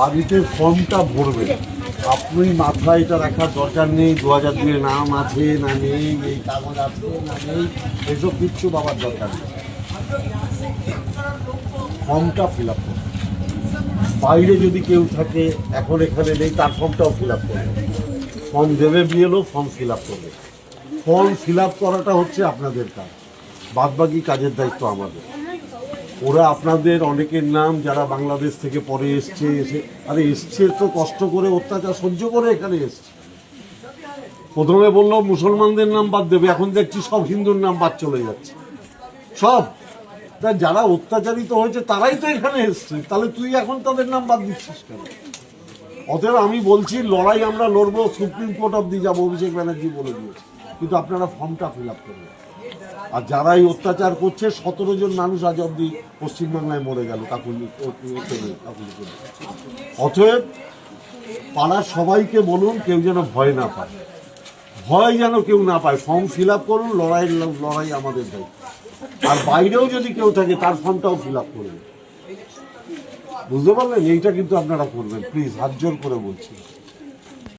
বাড়িতে ফর্মটা ভরবে। আপনি মাথায় এটা রাখার দরকার নেই দু হাজার দুয়ে নাম আছে না নেই, এই কাগজ আছে না নেই, এসব কিচ্ছু বাবার দরকার নেই। ফর্মটা ফিল আপ করুন। বাইরে যদি কেউ থাকে, এখন এখানে নেই, তার ফর্মটাও ফিল আপ করবে ফর্ম দেবে বিয়েলো ফর্ম ফিল আপ করবে। ফর্ম ফিল আপ করাটা হচ্ছে আপনাদের কাজ। বাদবাকি কাজের দায়িত্ব আমাদের। ওরা আপনাদের অনেকের নাম যারা বাংলাদেশ থেকে পরে এসছে, এসে আরে এসছে তো কষ্ট করে অত্যাচার সহ্য করে এখানে এসছে। প্রথমে বলল, মুসলমানদের নাম বাদ দেবে, এখন দেখছি সব হিন্দুর নাম বাদ চলে যাচ্ছে। সব। তা যারা অত্যাচারিত হয়েছে, তারাই তো এখানে এসছে। তাহলে তুই এখন তাদের নাম বাদ দিচ্ছিস কেন? অতএব আমি বলছি, লড়াই আমরা লড়বো, সুপ্রিম কোর্ট অব্দি যাব, অভিষেক ব্যানার্জি বলে দিয়েছে। কিন্তু আপনারা ফর্মটা ফিল আপ করবেন আর যারা এই অত্যাচার করছে, সতেরো জন মানুষ আজ অব্দি পশ্চিমবাংলায় মরে গেল অতএব পাড়ার সবাইকে বলুন, কেউ যেন ভয় না পায়। ভয় যেন কেউ না পায়, ফর্ম ফিল আপ করুন, লড়াই লড়াই আমাদের দায়িত্ব। আর বাইরেও যদি কেউ থাকে, তার ফর্মটাও ফিল আপ করবেন বুঝতে পারলেন? এইটা কিন্তু আপনারা করবেন। প্লিজ হাত জোর করে বলছি।